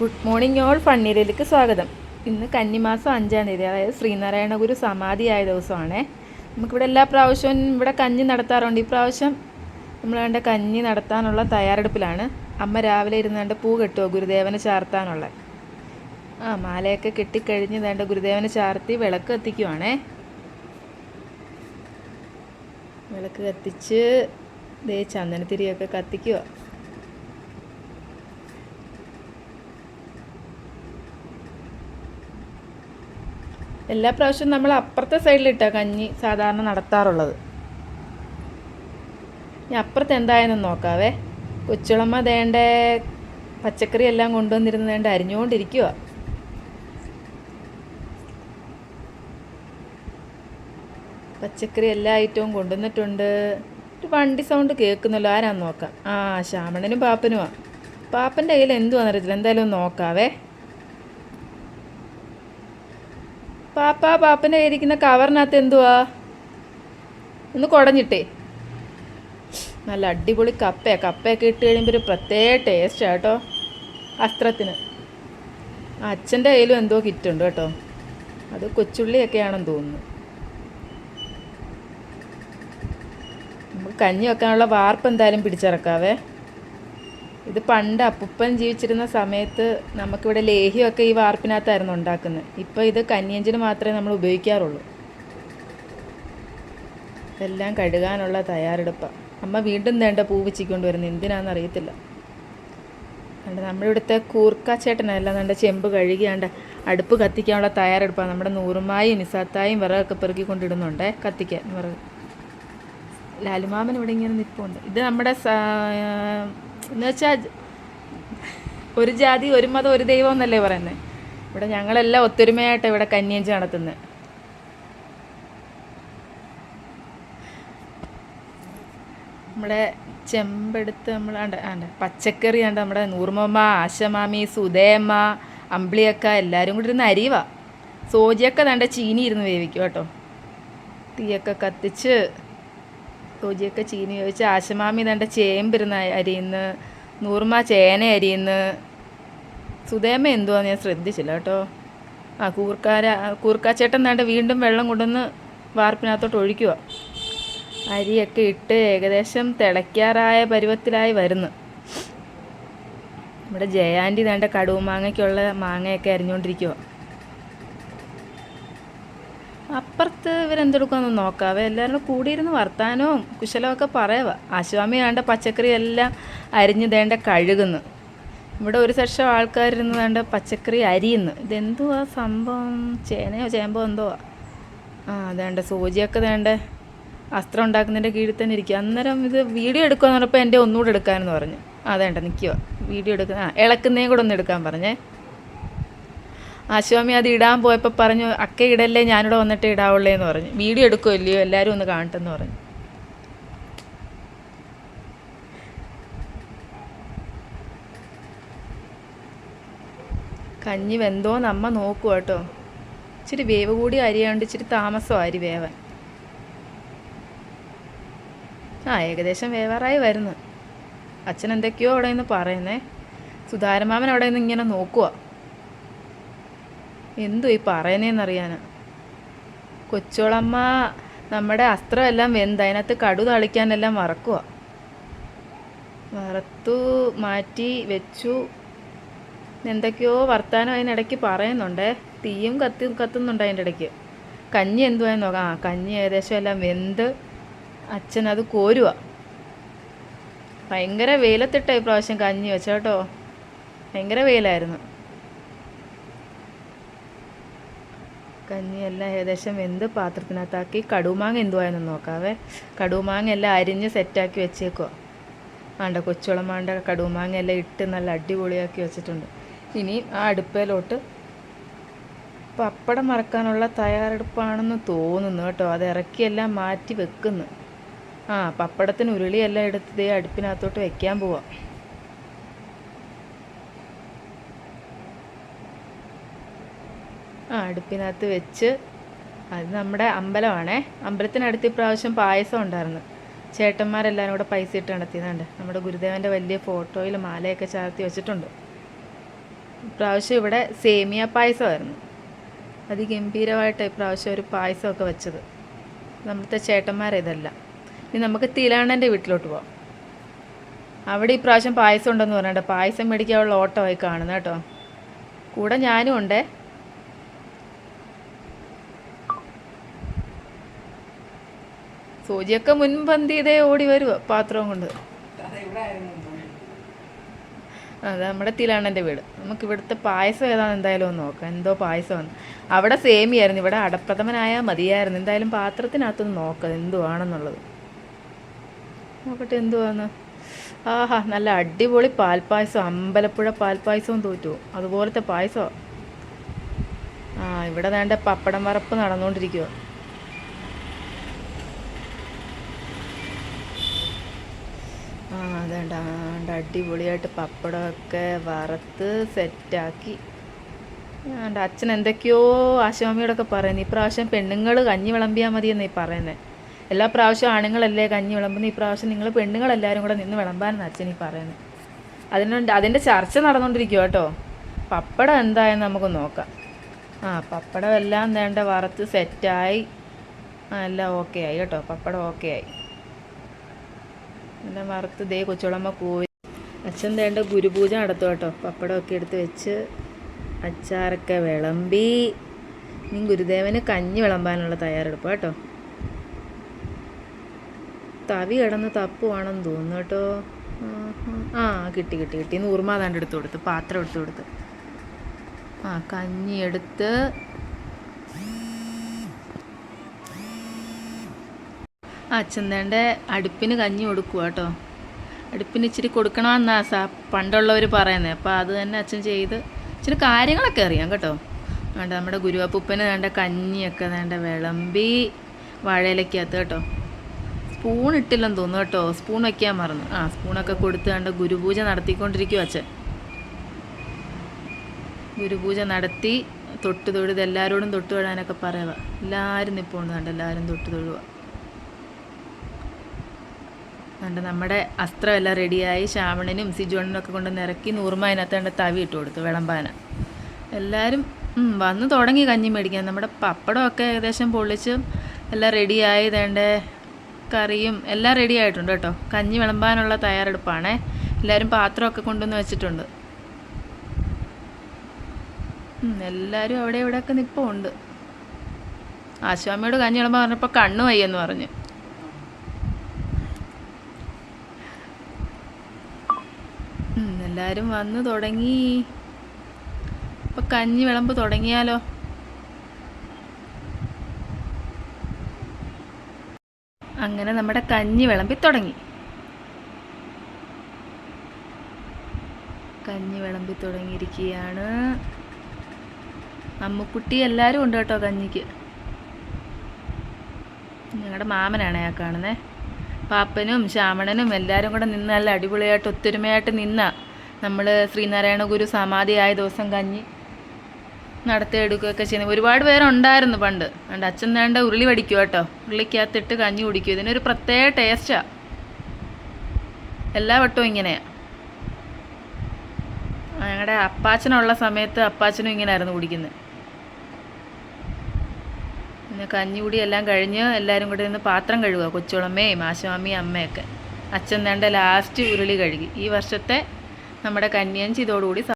Good morning all ഫണ്ണീരയിലേക്ക് സ്വാഗതം. ഇന്ന് കന്നിമാസം അഞ്ചാം തീയതി അതായത് ശ്രീനാരായണ ഗുരു സമാധിയായ ദിവസമാണേ. നമുക്കിവിടെ എല്ലാ പ്രാവശ്യവും ഇവിടെ കഞ്ഞി നടത്താറുണ്ട്. ഈ പ്രാവശ്യം നമ്മൾ വേണ്ട കഞ്ഞി നടത്താനുള്ള തയ്യാറെടുപ്പിലാണ്. അമ്മ രാവിലെ ഇരുന്ന് കണ്ട് പൂ കെട്ടുമോ ഗുരുദേവനെ ചാർത്താനുള്ള. ആ മാലയൊക്കെ കെട്ടിക്കഴിഞ്ഞ് വേണ്ട ഗുരുദേവനെ ചാർത്തി വിളക്ക് കത്തിക്കുവാണേ. വിളക്ക് കത്തിച്ച് ദേ ചന്ദനത്തിരിയൊക്കെ കത്തിക്കുക എല്ലാ പ്രാവശ്യവും നമ്മൾ അപ്പുറത്തെ സൈഡിലിട്ടാണ് കഞ്ഞി സാധാരണ നടത്താറുള്ളത്. ഇനി അപ്പുറത്ത് എന്തായാലും നോക്കാവേ. കൊച്ചുളമ്മ ദേണ്ട പച്ചക്കറി എല്ലാം കൊണ്ടുവന്നിരുന്ന് ദേണ്ട അരിഞ്ഞുകൊണ്ടിരിക്കുക പച്ചക്കറി എല്ലാ ഐറ്റവും കൊണ്ടുവന്നിട്ടുണ്ട്. ഒരു വണ്ടി സൗണ്ട് കേൾക്കുന്നല്ലോ ആരാന്ന് നോക്കാം. ആ ശ്യാമണനും പാപ്പനുമാണ് പാപ്പന്റെ കയ്യിൽ എന്തുവാണെന്നറിയത്തില്ല എന്തായാലും നോക്കാവേ. പാപ്പ പാപ്പന്റെ കയ്യിരിക്കുന്ന കവറിനകത്ത് എന്തുവാ? ഒന്ന് കുടഞ്ഞിട്ടേ. നല്ല അടിപൊളി കപ്പയാണ് കപ്പയൊക്കെ ഇട്ട് കഴിയുമ്പോൾ ഒരു പ്രത്യേക ടേസ്റ്റ് കേട്ടോ. അസ്ത്രത്തിന്. അച്ഛന്റെ കയ്യിലും എന്തോ കിറ്റുണ്ട് കേട്ടോ. അത് കൊച്ചുള്ളിയൊക്കെയാണെന്ന് തോന്നുന്നു. നമുക്ക് കഞ്ഞി വെക്കാനുള്ള വാർപ്പ് എന്തായാലും പിടിച്ചിറക്കാവേ. ഇത് പണ്ട് അപ്പുപ്പൻ ജീവിച്ചിരുന്ന സമയത്ത് നമുക്കിവിടെ ലേഹ്യമൊക്കെ ഈ വാർപ്പിനകത്തായിരുന്നു ഉണ്ടാക്കുന്നത്. ഇപ്പോൾ ഇത് കന്യഞ്ചിന് മാത്രമേ നമ്മൾ ഉപയോഗിക്കാറുള്ളൂ. ഇതെല്ലാം കഴുകാനുള്ള തയ്യാറെടുപ്പാണ് അമ്മ വീണ്ടും നേണ്ട പൂ വെച്ചിക്കൊണ്ട് വരുന്നത് എന്തിനാണെന്ന് അറിയത്തില്ല. കണ്ട് നമ്മുടെ ഇവിടുത്തെ നല്ല ചേട്ടനല്ല നമ്മുടെ ചെമ്പ് കഴുകിയാണ്ട് അടുപ്പ് കത്തിക്കാനുള്ള തയ്യാറെടുപ്പാണ് നമ്മുടെ നൂറുമായും നിസാത്തായും വിറകൊക്കെ പെറുക്കിക്കൊണ്ടിടുന്നുണ്ടേ കത്തിക്കാൻ വിറക്. ലാലുമാമൻ ഇവിടെ ഇങ്ങനെ നിൽപ്പുണ്ട് ഇത് നമ്മുടെ എന്ന് വെച്ചാൽ ഒരു ജാതി ഒരു മതം ഒരു ദൈവം എന്നല്ലേ പറയുന്നത് ഇവിടെ ഞങ്ങളെല്ലാം ഒത്തൊരുമയായിട്ട് ഇവിടെ കന്യഞ്ച് നടത്തുന്നത് നമ്മുടെ ചെമ്പെടുത്ത് നമ്മൾ ആണ്ട് ആണ്ട് പച്ചക്കറി ആണ്ട് നമ്മുടെ നൂർമ്മമ്മ ആശമാമി സുധേമ്മ അമ്പിളിയക്ക എല്ലാവരും കൂടി ഇരുന്ന് അരിവാ സോജിയൊക്കെ തണ്ട ചീനി ഇരുന്ന് വേവിക്കും കേട്ടോ. തീയൊക്കെ കത്തിച്ച് സോജിയൊക്കെ ചീനി ചോദിച്ചാൽ ആശമാമി ദണ്ട ചേമ്പിരുന്ന് അരിയുന്ന് നൂർമ ചേന അരിയുന്ന് സുധേമ എന്തുവാന്ന് ഞാൻ ശ്രദ്ധിച്ചില്ല കേട്ടോ. ആ കൂർക്കാര കൂർക്കാച്ചേട്ടൻ ദാണ്ട് വീണ്ടും വെള്ളം കൊണ്ടുവന്ന് വാർപ്പിനകത്തോട്ട് ഒഴിക്കുക അരിയൊക്കെ ഇട്ട് ഏകദേശം തിളയ്ക്കാറായ പരുവത്തിലായി വരുന്നു. ഇവിടെ ജയാന്റെ വേണ്ട കടുവ് മാങ്ങയ്ക്കുള്ള മാങ്ങയൊക്കെ അരിഞ്ഞുകൊണ്ടിരിക്കുക അപ്പുറത്ത് ഇവരെന്തെടുക്കുമെന്ന് നോക്കാവേ എല്ലാവരും കൂടിയിരുന്ന് വർത്താനവും കുശലമൊക്കെ പറയുക ആശുവാമി വേണ്ട പച്ചക്കറി എല്ലാം അരിഞ്ഞു തേണ്ട കഴുകുന്നു. ഇവിടെ ഒരു സെക്ഷൻ ആൾക്കാരിരുന്ന് വേണ്ട പച്ചക്കറി അരിയുന്നു. ഇതെന്തുവാ സംഭവം? ചേനയോ ചേമ്പോ എന്തോ? ആ അതേണ്ട. സൂചിയൊക്കെ വേണ്ട അസ്ത്രം ഉണ്ടാക്കുന്നതിന്റെ കീഴിൽ തന്നെ ഇരിക്കുക. അന്നേരം ഇത് വീഡിയോ എടുക്കുക എന്ന് പറഞ്ഞപ്പോൾ എന്റെ ഒന്നുകൂടെ എടുക്കാമെന്ന് പറഞ്ഞു. അതേണ്ട നിൽക്കുക വീഡിയോ എടുക്കുന്ന ആ ഇളക്കുന്നേം കൂടെ ഒന്ന് എടുക്കാൻ പറഞ്ഞേ. ആശുവാമി അത് ഇടാൻ പോയപ്പോൾ പറഞ്ഞു അക്ക ഇടല്ലേ ഞാനിവിടെ വന്നിട്ട് ഇടാവുള്ളേ എന്ന് പറഞ്ഞു. വീഡിയോ എടുക്കുമല്ലയോ എല്ലാവരും ഒന്ന് കാണട്ടെന്ന് പറഞ്ഞു. കഞ്ഞി വെന്തോന്ന് അമ്മ നോക്കുക കേട്ടോ. ഇച്ചിരി വേവ് കൂടി അരിയാണ്ട് ഇച്ചിരി താമസം അരി വേവൻ. ആ ഏകദേശം വേവാറായി വരുന്നു. അച്ഛൻ എന്തൊക്കെയോ അവിടെ നിന്ന് പറയുന്നേ. സുധാരമാമൻ അവിടെ നിന്ന് ഇങ്ങനെ നോക്കുക എന്തു ഈ പറയുന്നതെന്നറിയാനാ കൊച്ചോളമ്മ നമ്മുടെ അസ്ത്രം എല്ലാം വെന്ത് അതിനകത്ത് കടു തളിക്കാനെല്ലാം വറക്കുക വറുത്തു മാറ്റി വെച്ചു. എന്തൊക്കെയോ വർത്താനം അതിനിടയ്ക്ക് പറയുന്നുണ്ടേ. തീയും കത്തി കത്തുന്നുണ്ട് അതിന്റെ ഇടയ്ക്ക് കഞ്ഞി എന്തുവായെന്ന് നോക്കാം. ആ കഞ്ഞി ഏകദേശം എല്ലാം വെന്ത് അച്ഛൻ അത് കോരുക ഭയങ്കര വെയിലത്തിട്ട ഈ പ്രാവശ്യം കഞ്ഞി വെച്ചോട്ടോ. ഭയങ്കര വെയിലായിരുന്നു. കഞ്ഞിയെല്ലാം ഏകദേശം വെന്ത് പാത്രത്തിനകത്താക്കി കടുമാങ്ങ എന്തുവായെന്ന് നോക്കാവേ. കടുമാങ്ങ എല്ലാം അരിഞ്ഞ് സെറ്റാക്കി വെച്ചേക്കുക വേണ്ട കൊച്ചുളമാണ്ട കടുമാങ്ങ എല്ലാം ഇട്ട് നല്ല അടിപൊളിയാക്കി വെച്ചിട്ടുണ്ട്. ഇനി ആ അടുപ്പയിലോട്ട് പപ്പടം മറക്കാനുള്ള തയ്യാറെടുപ്പാണെന്ന് തോന്നുന്നു കേട്ടോ. അത് ഇറക്കിയെല്ലാം മാറ്റി വെക്കുന്നു. ആ പപ്പടത്തിന് ഉരുളിയെല്ലാം എടുത്ത് ദേ അടുപ്പിനകത്തോട്ട് വെക്കാൻ പോവാം. അടുപ്പിനകത്ത് വെച്ച് അത് നമ്മുടെ അമ്പലമാണേ. അമ്പലത്തിനടുത്ത് ഇപ്രാവശ്യം പായസം ഉണ്ടായിരുന്നു. ചേട്ടന്മാരെല്ലാവരും കൂടെ പൈസ ഇട്ട് നടത്തിയതുണ്ട്. നമ്മുടെ ഗുരുദേവന്റെ വലിയ ഫോട്ടോയിൽ മാലയൊക്കെ ചാർത്തി വെച്ചിട്ടുണ്ട്. ഇപ്രാവശ്യം ഇവിടെ സേമിയ പായസമായിരുന്നു. അതിഗംഭീരമായിട്ട് ഇപ്രാവശ്യം ഒരു പായസമൊക്കെ വെച്ചത്. നമ്മുടെ ചേട്ടന്മാരിതല്ല ഇനി നമുക്ക് തിലാണന്റെ വീട്ടിലോട്ട് പോവാം. അവിടെ ഇപ്രാവശ്യം പായസം ഉണ്ടെന്ന് പറഞ്ഞിട്ട് പായസം മേടിക്കാനുള്ള ഓട്ടമായി കാണുന്നത് കേട്ടോ. കൂടെ ഞാനും ഉണ്ടേ. സൂചിയൊക്കെ മുൻപന്തിയതേ ഓടി വരുക പാത്രവും കൊണ്ട്. അത് നമ്മുടെ തിലാണന്റെ വീട്. നമുക്ക് ഇവിടുത്തെ പായസം ഏതാണ് എന്തായാലും ഒന്ന് നോക്കാം. എന്തോ പായസമാണ് അവിടെ സേമിയായിരുന്നു ഇവിടെ അടപ്രഥമനായാൽ മതിയായിരുന്നു. എന്തായാലും പാത്രത്തിനകത്തൊന്ന് നോക്കാം എന്തുവാണെന്നുള്ളത്. നോക്കട്ടെ എന്തുവാന്ന്. ആഹാ നല്ല അടിപൊളി പാൽപ്പായസം. അമ്പലപ്പുഴ പാൽപ്പായസവും തോറ്റു. അതുപോലത്തെ പായസമാണ് ആ ഇവിടെ വേണ്ട പപ്പടം വറപ്പ് നടന്നുകൊണ്ടിരിക്കുക ആ അതേണ്ട. ആണ്ട് അടിപൊളിയായിട്ട് പപ്പടമൊക്കെ വറുത്ത് സെറ്റാക്കി. ആണ്ട് അച്ഛൻ എന്തൊക്കെയോ ആശാമിയോടൊക്കെ പറയുന്നു. ഇപ്രാവശ്യം പെണ്ണുങ്ങൾ കഞ്ഞി വിളമ്പിയാൽ മതിയെന്നീ പറയുന്നത് എല്ലാ പ്രാവശ്യവും ആണുങ്ങളല്ലേ കഞ്ഞി വിളമ്പുന്നത് ഇപ്രാവശ്യം നിങ്ങൾ പെണ്ണുങ്ങളെല്ലാവരും കൂടെ നിന്ന് വിളമ്പാനെന്ന് അച്ഛൻ ഈ പറയുന്നത് അതിനുണ്ട് അതിന്റെ ചർച്ച നടന്നുകൊണ്ടിരിക്കുക കേട്ടോ. പപ്പടം എന്തായെന്ന് നമുക്ക് നോക്കാം. ആ പപ്പടം എല്ലാം വേണ്ട വറുത്ത് സെറ്റായി. എല്ലാം ഓക്കെ ആയി കേട്ടോ. പപ്പടം ഓക്കെ ആയി. എല്ലാം വറുത്ത് ദേ കൊച്ചുളമ്മ കോരി അച്ഛൻ വേണ്ട ഗുരുപൂജ നടത്തും കേട്ടോ. പപ്പടമൊക്കെ എടുത്ത് വെച്ച് അച്ചാറൊക്കെ വിളമ്പി. ഇനി ഗുരുദേവന് കഞ്ഞി വിളമ്പാനുള്ള തയ്യാറെടുപ്പ് കേട്ടോ. തവി കിടന്ന് തപ്പുവാണെന്ന് തോന്നുന്നു കേട്ടോ. ആ കിട്ടി കിട്ടി കിട്ടി. നൂർമാതാണ്ട് എടുത്തു കൊടുത്ത് പാത്രം എടുത്തു കൊടുത്ത്. ആ കഞ്ഞി എടുത്ത് അച്ഛൻ തേണ്ട അടുപ്പിന് കഞ്ഞി കൊടുക്കുക കേട്ടോ അടുപ്പിന് ഇച്ചിരി കൊടുക്കണമെന്നാ സാ പണ്ടുള്ളവർ പറയുന്നത് അപ്പോൾ അത് തന്നെ അച്ഛൻ ചെയ്ത് ഇച്ചിരി കാര്യങ്ങളൊക്കെ അറിയാം കേട്ടോ. വേണ്ട നമ്മുടെ ഗുരുവാപ്പൂപ്പന് വേണ്ട കഞ്ഞിയൊക്കെ വേണ്ട വിളമ്പി വാഴയിലേക്കകത്ത് കേട്ടോ. സ്പൂൺ ഇട്ടില്ലെന്ന് തോന്നുന്നു കേട്ടോ. സ്പൂൺ വയ്ക്കാൻ മറന്നു. ആ സ്പൂണൊക്കെ കൊടുത്ത് വേണ്ട ഗുരുപൂജ നടത്തിക്കൊണ്ടിരിക്കും അച്ഛൻ. ഗുരുപൂജ നടത്തി തൊട്ട് തൊഴുത് എല്ലാവരോടും തൊട്ട് തൊഴാനൊക്കെ പറയുക എല്ലാവരും നിൽപ്പുണ്ട് എല്ലാവരും തൊട്ട് തൊഴുക കണ്ട് നമ്മുടെ അസ്ത്രമെല്ലാം റെഡിയായി ശ്യാമണനും സിജോണിനൊക്കെ കൊണ്ട് നിറക്കി നൂറുമ അതിനകത്ത് തവി ഇട്ട് കൊടുത്തു വിളമ്പാന എല്ലാവരും വന്ന് തുടങ്ങി കഞ്ഞി മേടിക്കാൻ. നമ്മുടെ പപ്പടമൊക്കെ ഏകദേശം പൊള്ളിച്ച് എല്ലാം റെഡിയായി. വേണ്ട കറിയും എല്ലാം റെഡി ആയിട്ടുണ്ട് കേട്ടോ. കഞ്ഞി വിളമ്പാനുള്ള തയ്യാറെടുപ്പാണേ. എല്ലാവരും പാത്രമൊക്കെ കൊണ്ടുവന്ന് വെച്ചിട്ടുണ്ട്. എല്ലാവരും അവിടെ ഇവിടെയൊക്കെ നിൽപ്പുണ്ട് ആശ്വാമിയോട് കഞ്ഞി വിളമ്പാൻ പറഞ്ഞപ്പോൾ കണ്ണു വയ്യെന്ന് പറഞ്ഞ്. എല്ലാവരും വന്ന് തുടങ്ങി. ഇപ്പൊ കഞ്ഞി വിളമ്പ് തുടങ്ങിയാലോ? അങ്ങനെ നമ്മുടെ കഞ്ഞി വിളമ്പി തുടങ്ങി. കഞ്ഞി വിളമ്പി തുടങ്ങിയിരിക്കുകയാണ്. അമ്മുക്കുട്ടി എല്ലാവരും ഉണ്ട് കേട്ടോ കഞ്ഞിക്ക്. ഞങ്ങളുടെ മാമനാണ് ആ കാണുന്നത് പാപ്പനും ശ്യാമണനും എല്ലാവരും കൂടെ നിന്ന് നല്ല അടിപൊളിയായിട്ട് ഒത്തൊരുമയായിട്ട് നിന്ന. നമ്മൾ ശ്രീനാരായണ ഗുരു സമാധിയായ ദിവസം കഞ്ഞി നടത്തി എടുക്കുകയൊക്കെ ചെയ്യുന്നത് ഒരുപാട് പേരുണ്ടായിരുന്നു പണ്ട്. പണ്ട് അച്ഛൻ വേണ്ട ഉരുളി വടിക്കും കേട്ടോ. ഉരുളിക്കകത്തിട്ട് കഞ്ഞി കുടിക്കും. ഇതിനൊരു പ്രത്യേക ടേസ്റ്റാ എല്ലാ വട്ടവും ഇങ്ങനെയാണ് ഞങ്ങളുടെ അപ്പാച്ചനുള്ള സമയത്ത് അപ്പാച്ചനും ഇങ്ങനെ ഇങ്ങനെയായിരുന്നു കുടിക്കുന്നത് പിന്നെ കഞ്ഞികുടി എല്ലാം കഴിഞ്ഞ് എല്ലാവരും കൂടി നിന്ന് പാത്രം കഴുകുക. കൊച്ചുളമ്മയും ആശാമ്മയും അമ്മയൊക്കെ അച്ഛൻ വേണ്ട ലാസ്റ്റ് ഉരുളി കഴുകി. ഈ വർഷത്തെ നമ്മുടെ കന്യാഞ്ചി ഇതോടുകൂടി